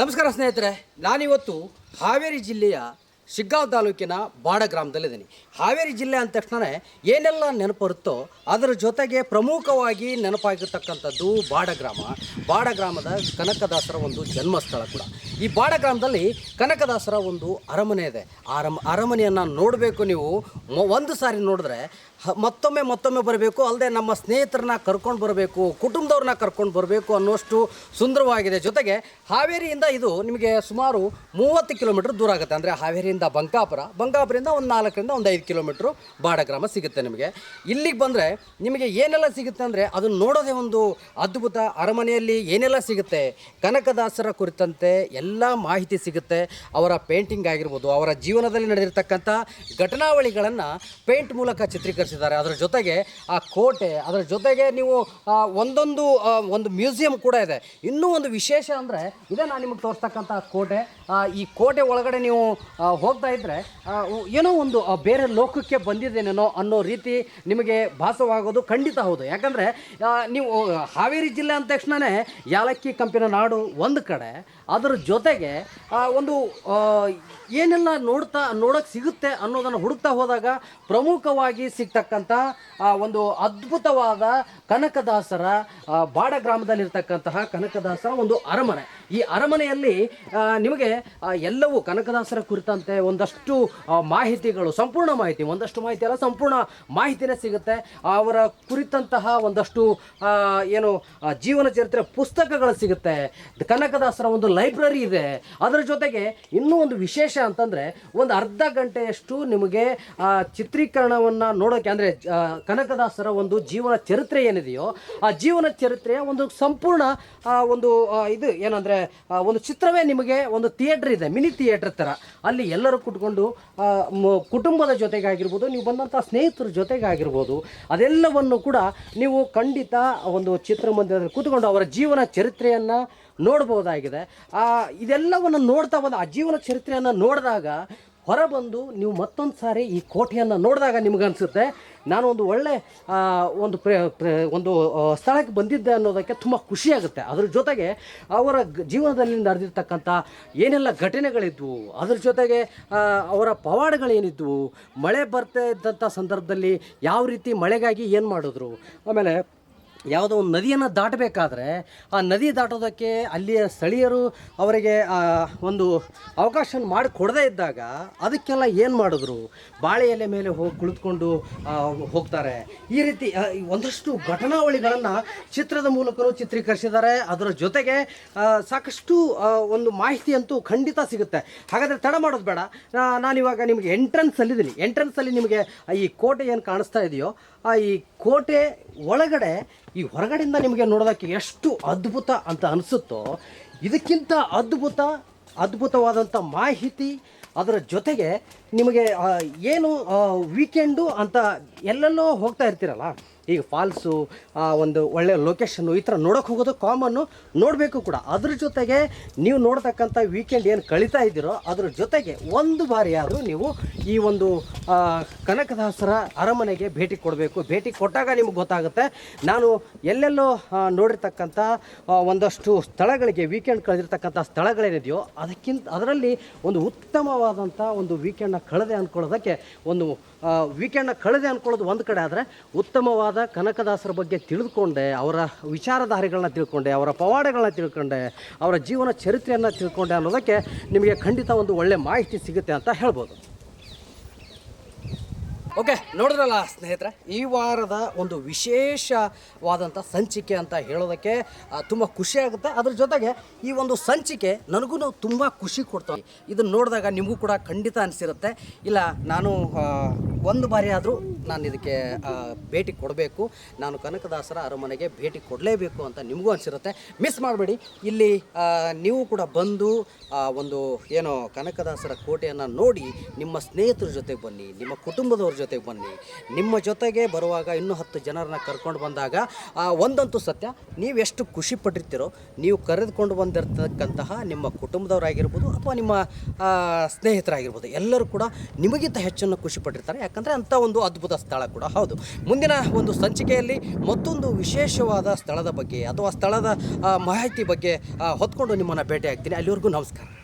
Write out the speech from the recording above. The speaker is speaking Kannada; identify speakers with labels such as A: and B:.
A: ನಮಸ್ಕಾರ ಸ್ನೇಹಿತರೆ, ನಾನಿವತ್ತು ಹಾವೇರಿ ಜಿಲ್ಲೆಯ ಶಿಗ್ಗಾಂವ್ ತಾಲೂಕಿನ ಬಾಡ ಗ್ರಾಮದಲ್ಲಿದ್ದೀನಿ. ಹಾವೇರಿ ಜಿಲ್ಲೆ ಅಂದ ತಕ್ಷಣ ಏನೆಲ್ಲ ನೆನಪು ಬರುತ್ತೋ ಅದರ ಜೊತೆಗೆ ಪ್ರಮುಖವಾಗಿ ನೆನಪಾಗಿರ್ತಕ್ಕಂಥದ್ದು ಬಾಡ ಗ್ರಾಮ. ಬಾಡ ಗ್ರಾಮದ ಕನಕದಾಸರ ಒಂದು ಜನ್ಮಸ್ಥಳ ಕೂಡ. ಈ ಬಾಡ ಗ್ರಾಮದಲ್ಲಿ ಕನಕದಾಸರ ಒಂದು ಅರಮನೆ ಇದೆ. ಅರಮ ಅರಮನೆಯನ್ನು ನೋಡಬೇಕು ನೀವು. ಒಂದು ಸಾರಿ ನೋಡಿದ್ರೆ ಮತ್ತೊಮ್ಮೆ ಮತ್ತೊಮ್ಮೆ ಬರಬೇಕು. ಅಲ್ಲದೆ ನಮ್ಮ ಸ್ನೇಹಿತರನ್ನ ಕರ್ಕೊಂಡು ಬರಬೇಕು, ಕುಟುಂಬದವ್ರನ್ನ ಕರ್ಕೊಂಡು ಬರಬೇಕು ಅನ್ನೋಷ್ಟು ಸುಂದರವಾಗಿದೆ. ಜೊತೆಗೆ ಹಾವೇರಿಯಿಂದ ಇದು ನಿಮಗೆ ಸುಮಾರು ಮೂವತ್ತು ಕಿಲೋಮೀಟ್ರ್ ದೂರ ಆಗುತ್ತೆ. ಅಂದರೆ ಹಾವೇರಿಯಿಂದ ಬಂಕಾಪುರ, ಬಂಕಾಪುರದಿಂದ ಒಂದು ನಾಲ್ಕರಿಂದ ಒಂದು ಐದು ಕಿಲೋಮೀಟ್ರು ಬಾಡಗ್ರಾಮ ಸಿಗುತ್ತೆ ನಿಮಗೆ. ಇಲ್ಲಿಗೆ ಬಂದರೆ ನಿಮಗೆ ಏನೆಲ್ಲ ಸಿಗುತ್ತೆ ಅಂದರೆ ಅದನ್ನು ನೋಡೋದೇ ಒಂದು ಅದ್ಭುತ. ಅರಮನೆಯಲ್ಲಿ ಏನೆಲ್ಲ ಸಿಗುತ್ತೆ? ಕನಕದಾಸರ ಕುರಿತಂತೆ ಎಲ್ಲ ಮಾಹಿತಿ ಸಿಗುತ್ತೆ. ಅವರ ಪೇಂಟಿಂಗ್ ಆಗಿರ್ಬೋದು, ಅವರ ಜೀವನದಲ್ಲಿ ನಡೆದಿರ್ತಕ್ಕಂಥ ಘಟನಾವಳಿಗಳನ್ನು ಪೇಂಟ್ ಮೂಲಕ ಚಿತ್ರೀಕರಿಸಿದ್ದಾರೆ. ಅದರ ಜೊತೆಗೆ ಆ ಕೋಟೆ, ಅದರ ಜೊತೆಗೆ ನೀವು ಒಂದೊಂದು ಒಂದು ಮ್ಯೂಸಿಯಂ ಕೂಡ ಇದೆ. ಇನ್ನೂ ಒಂದು ವಿಶೇಷ ಅಂದರೆ, ಇದೇ ನಾನು ನಿಮಗೆ ತೋರಿಸ್ತಕ್ಕಂಥ ಕೋಟೆ. ಈ ಕೋಟೆ ಒಳಗಡೆ ನೀವು ಹೋಗ್ತಾ ಇದ್ದರೆ ಏನೋ ಒಂದು ಬೇರೆ ಲೋಕಕ್ಕೆ ಬಂದಿದ್ದೇನೇನೋ ಅನ್ನೋ ರೀತಿ ನಿಮಗೆ ಭಾಸವಾಗೋದು ಖಂಡಿತ ಹೌದು. ಯಾಕಂದರೆ ನೀವು ಹಾವೇರಿ ಜಿಲ್ಲೆ ಅಂದ ತಕ್ಷಣವೇ ಯಾಲಕ್ಕಿ, ಕಂಪಿನ ನಾಡು ಒಂದು ಕಡೆ. ಅದರ ಜೊತೆಗೆ ಒಂದು ಏನೆಲ್ಲ ನೋಡ್ತಾ ನೋಡೋಕ್ಕೆ ಸಿಗುತ್ತೆ ಅನ್ನೋದನ್ನು ಹುಡುಕ್ತಾ ಹೋದಾಗ ಪ್ರಮುಖವಾಗಿ ಸಿಗ್ತಕ್ಕಂಥ ಒಂದು ಅದ್ಭುತವಾದ ಕನಕದಾಸರ ಬಾಡ ಗ್ರಾಮದಲ್ಲಿರ್ತಕ್ಕಂತಹ ಕನಕದಾಸರ ಒಂದು ಅರಮನೆ. ಈ ಅರಮನೆಯಲ್ಲಿ ನಿಮಗೆ ಎಲ್ಲವೂ ಕನಕದಾಸರ ಕುರಿತಂತೆ ಒಂದಷ್ಟು ಮಾಹಿತಿಗಳು, ಸಂಪೂರ್ಣ ಮಾಹಿತಿ, ಒಂದಷ್ಟು ಮಾಹಿತಿ ಅಲ್ಲ, ಸಂಪೂರ್ಣ ಮಾಹಿತಿನೇ ಸಿಗುತ್ತೆ. ಅವರ ಕುರಿತಂತಹ ಒಂದಷ್ಟು ಏನು ಜೀವನ ಚರಿತ್ರೆ ಪುಸ್ತಕಗಳು ಸಿಗುತ್ತೆ. ಕನಕದಾಸರ ಒಂದು ಲೈಬ್ರರಿ ಇದೆ. ಅದರ ಜೊತೆಗೆ ಇನ್ನೂ ಒಂದು ವಿಶೇಷ ಅಂತಂದರೆ ಒಂದು ಅರ್ಧ ಗಂಟೆಯಷ್ಟು ನಿಮಗೆ ಆ, ಚಿತ್ರೀಕರಣವನ್ನು ನೋಡೋಕ್ಕೆ ಅಂದರೆ ಕನಕದಾಸರ ಒಂದು ಜೀವನ ಚರಿತ್ರೆ ಏನಿದೆಯೋ ಆ ಜೀವನ ಚರಿತ್ರೆಯ ಒಂದು ಸಂಪೂರ್ಣ ಒಂದು ಇದು ಏನಂದರೆ ಒಂದು ಚಿತ್ರವೇ ನಿಮಗೆ ಒಂದು ಥಿಯೇಟ್ರ್ ಇದೆ ಮಿನಿ ಥಿಯೇಟ್ರ್ ಥರ ಅಲ್ಲಿ ಎಲ್ಲರೂ ಕುಟ್ಕೊಂಡು ಕುಟುಂಬದ ಜೊತೆಗಾಗಿರ್ಬೋದು ನೀವು ಬಂದಂಥ ಸ್ನೇಹಿತರ ಜೊತೆಗಾಗಿರ್ಬೋದು ಅದೆಲ್ಲವನ್ನು ಕೂಡ ನೀವು ಖಂಡಿತ ಒಂದು ಚಿತ್ರಮಂದಿರದಲ್ಲಿ ಕೂತ್ಕೊಂಡು ಅವರ ಜೀವನ ಚರಿತ್ರೆಯನ್ನು ನೋಡ್ಬೋದಾಗಿದೆ. ಆ, ಇದೆಲ್ಲವನ್ನು ನೋಡ್ತಾ ಬಂದ, ಆ ಜೀವನ ಚರಿತ್ರೆಯನ್ನು ನೋಡಿದಾಗ ಹೊರಬಂದು ನೀವು ಮತ್ತೊಂದು ಸಾರಿ ಈ ಕೋಟೆಯನ್ನು ನೋಡಿದಾಗ ನಿಮಗನ್ಸುತ್ತೆ ನಾನು ಒಂದು ಒಳ್ಳೆ ಒಂದು ಪ್ರ ಒಂದು ಸ್ಥಳಕ್ಕೆ ಬಂದಿದ್ದೆ ಅನ್ನೋದಕ್ಕೆ ತುಂಬ ಖುಷಿಯಾಗುತ್ತೆ ಅದ್ರ ಜೊತೆಗೆ ಅವರ ಜೀವನದಲ್ಲಿ ನಡೆದಿರ್ತಕ್ಕಂಥ ಏನೆಲ್ಲ ಘಟನೆಗಳಿದ್ವು, ಅದ್ರ ಜೊತೆಗೆ ಅವರ ಪವಾಡಗಳೇನಿದ್ವು, ಮಳೆ ಬರ್ತಾ ಇದ್ದಂಥ ಸಂದರ್ಭದಲ್ಲಿ ಯಾವ ರೀತಿ ಮಳೆಗಾಗಿ ಏನು ಮಾಡಿದ್ರು, ಆಮೇಲೆ ಯಾವುದೋ ಒಂದು ನದಿಯನ್ನು ದಾಟಬೇಕಾದ್ರೆ ಆ ನದಿ ದಾಟೋದಕ್ಕೆ ಅಲ್ಲಿಯ ಸ್ಥಳೀಯರು ಅವರಿಗೆ ಒಂದು ಅವಕಾಶ ಮಾಡಿ ಕೊಡದೇ ಇದ್ದಾಗ ಅದಕ್ಕೆಲ್ಲ ಏನು ಮಾಡಿದ್ರು? ಬಾಳೆ ಎಲೆ ಮೇಲೆ ಹೋಗಿ ಕುಳಿತುಕೊಂಡು ಹೋಗ್ತಾರೆ. ಈ ರೀತಿ ಒಂದಷ್ಟು ಘಟನಾವಳಿಗಳನ್ನು ಚಿತ್ರದ ಮೂಲಕವೂ ಚಿತ್ರೀಕರಿಸಿದ್ದಾರೆ. ಅದರ ಜೊತೆಗೆ ಸಾಕಷ್ಟು ಒಂದು ಮಾಹಿತಿ ಅಂತೂ ಖಂಡಿತ ಸಿಗುತ್ತೆ. ಹಾಗಾದರೆ ತಡ ಮಾಡೋದು ಬೇಡ. ನಾನಿವಾಗ ನಿಮಗೆ ಎಂಟ್ರೆನ್ಸಲ್ಲಿದ್ದೀನಿ ಎಂಟ್ರೆನ್ಸಲ್ಲಿ ನಿಮಗೆ ಈ ಕೋಟೆ ಏನು ಕಾಣಿಸ್ತಾ ಇದೆಯೋ ಈ ಕೋಟೆ ಒಳಗಡೆ, ಈ ಹೊರಗಡೆಯಿಂದ ನಿಮಗೆ ನೋಡೋದಕ್ಕೆ ಎಷ್ಟು ಅದ್ಭುತ ಅಂತ ಅನಿಸುತ್ತೋ, ಇದಕ್ಕಿಂತ ಅದ್ಭುತ ಅದ್ಭುತವಾದಂಥ ಮಾಹಿತಿ ಅದರ ಜೊತೆಗೆ ನಿಮಗೆ ಏನು ವೀಕೆಂಡು ಅಂತ ಎಲ್ಲೆಲ್ಲೋ ಹೋಗ್ತಾ ಇರ್ತೀರಲ್ಲ ಈಗ ಫಾಲ್ಸು ಒಂದು ಒಳ್ಳೆಯ ಲೊಕೇಶನ್ನು ಈ ಥರ ನೋಡೋಕೆ ಹೋಗೋದು ಕಾಮನ್ನು ನೋಡಬೇಕು ಕೂಡ. ಅದ್ರ ಜೊತೆಗೆ ನೀವು ನೋಡ್ತಕ್ಕಂಥ ವೀಕೆಂಡ್ ಏನು ಕಳೀತಾ ಇದ್ದೀರೋ ಅದ್ರ ಜೊತೆಗೆ ಒಂದು ಬಾರಿ ಆದರೂ ನೀವು ಈ ಒಂದು ಕನಕದಾಸರ ಅರಮನೆಗೆ ಭೇಟಿ ಕೊಡಬೇಕು. ಭೇಟಿ ಕೊಟ್ಟಾಗ ನಿಮ್ಗೆ ಗೊತ್ತಾಗುತ್ತೆ. ನಾನು ಎಲ್ಲೆಲ್ಲೋ ನೋಡಿರ್ತಕ್ಕಂಥ ಒಂದಷ್ಟು ಸ್ಥಳಗಳಿಗೆ ವೀಕೆಂಡ್ ಕಳೆದಿರ್ತಕ್ಕಂಥ ಸ್ಥಳಗಳೇನಿದೆಯೋ ಅದಕ್ಕಿಂತ ಅದರಲ್ಲಿ ಒಂದು ಉತ್ತಮವಾದಂಥ ಒಂದು ವೀಕೆಂಡ್ನ ಕಳೆದೆ ಅಂದ್ಕೊಳ್ಳೋದಕ್ಕೆ ಒಂದು ವೀಕೆಂಡ್ನ ಕಳೆದೆ ಅಂದ್ಕೊಳ್ಳೋದು ಒಂದು ಕಡೆ ಆದರೆ ಉತ್ತಮವಾದ ಕನಕದಾಸರ ಬಗ್ಗೆ ತಿಳಿದುಕೊಂಡೆ, ಅವರ ವಿಚಾರಧಾರೆಗಳನ್ನ ತಿಳ್ಕೊಂಡೆ, ಅವರ ಪವಾಡಗಳನ್ನ ತಿಳ್ಕೊಂಡೆ, ಅವರ ಜೀವನ ಚರಿತ್ರೆಯನ್ನು ತಿಳ್ಕೊಂಡೆ ಅನ್ನೋದಕ್ಕೆ ನಿಮಗೆ ಖಂಡಿತ ಒಂದು ಒಳ್ಳೆ ಮಾಹಿತಿ ಸಿಗುತ್ತೆ ಅಂತ ಹೇಳ್ಬೋದು. ಓಕೆ, ನೋಡಿದ್ರಲ್ಲ ಸ್ನೇಹಿತರೆ, ಈ ವಾರದ ಒಂದು ವಿಶೇಷವಾದಂಥ ಸಂಚಿಕೆ ಅಂತ ಹೇಳೋದಕ್ಕೆ ತುಂಬ ಖುಷಿ ಆಗುತ್ತೆ. ಅದ್ರ ಜೊತೆಗೆ ಈ ಒಂದು ಸಂಚಿಕೆ ನನಗೂ ತುಂಬ ಖುಷಿ ಕೊಡ್ತಾವೆ ಇದನ್ನು ನೋಡಿದಾಗ ನಿಮಗೂ ಕೂಡ ಖಂಡಿತ ಅನಿಸಿರುತ್ತೆ. ಇಲ್ಲ, ನಾನು ಒಂದು ಬಾರಿ ಆದರೂ ನಾನು ಇದಕ್ಕೆ ಭೇಟಿ ಕೊಡಬೇಕು. ನಾನು ಕನಕದಾಸರ ಅರಮನೆಗೆ ಭೇಟಿ ಕೊಡಲೇಬೇಕು ಅಂತ ನಿಮಗೂ ಅನಿಸಿರುತ್ತೆ. ಮಿಸ್ ಮಾಡಬೇಡಿ. ಇಲ್ಲಿ ನೀವು ಕೂಡ ಬಂದು ಒಂದು, ಏನೋ ಕನಕದಾಸರ ಕೋಟೆಯನ್ನು ನೋಡಿ ನಿಮ್ಮ ಸ್ನೇಹಿತರ ಜೊತೆ ಬನ್ನಿ, ನಿಮ್ಮ ಕುಟುಂಬದವ್ರ ಜೊತೆಗೆ ಬನ್ನಿ. ನಿಮ್ಮ ಜೊತೆಗೆ ಬರುವಾಗ ಇನ್ನೂ ಹತ್ತು ಜನರನ್ನ ಕರ್ಕೊಂಡು ಬಂದಾಗ ಆ, ಒಂದಂತೂ ಸತ್ಯ ನೀವು ಎಷ್ಟು ಖುಷಿ ಪಟ್ಟಿರ್ತೀರೋ ನೀವು ಕರೆದುಕೊಂಡು ಬಂದಿರತಕ್ಕಂತಹ ನಿಮ್ಮ ಕುಟುಂಬದವರಾಗಿರ್ಬೋದು ಅಥವಾ ನಿಮ್ಮ ಸ್ನೇಹಿತರಾಗಿರ್ಬೋದು ಎಲ್ಲರೂ ಕೂಡ ನಿಮಗಿಂತ ಹೆಚ್ಚನ್ನು ಖುಷಿ ಪಟ್ಟಿರ್ತಾರೆ. ಯಾಕಂದರೆ ಅಂಥ ಒಂದು ಅದ್ಭುತ ಸ್ಥಳ ಕೂಡ ಹೌದು. ಮುಂದಿನ ಒಂದು ಸಂಚಿಕೆಯಲ್ಲಿ ಮತ್ತೊಂದು ವಿಶೇಷವಾದ ಸ್ಥಳದ ಬಗ್ಗೆ ಅಥವಾ ಸ್ಥಳದ ಮಾಹಿತಿ ಬಗ್ಗೆ ಹೊತ್ಕೊಂಡು ನಿಮ್ಮನ್ನು ಭೇಟಿ ಆಗ್ತೀನಿ ಅಲ್ಲಿವರೆಗೂ ನಮಸ್ಕಾರ.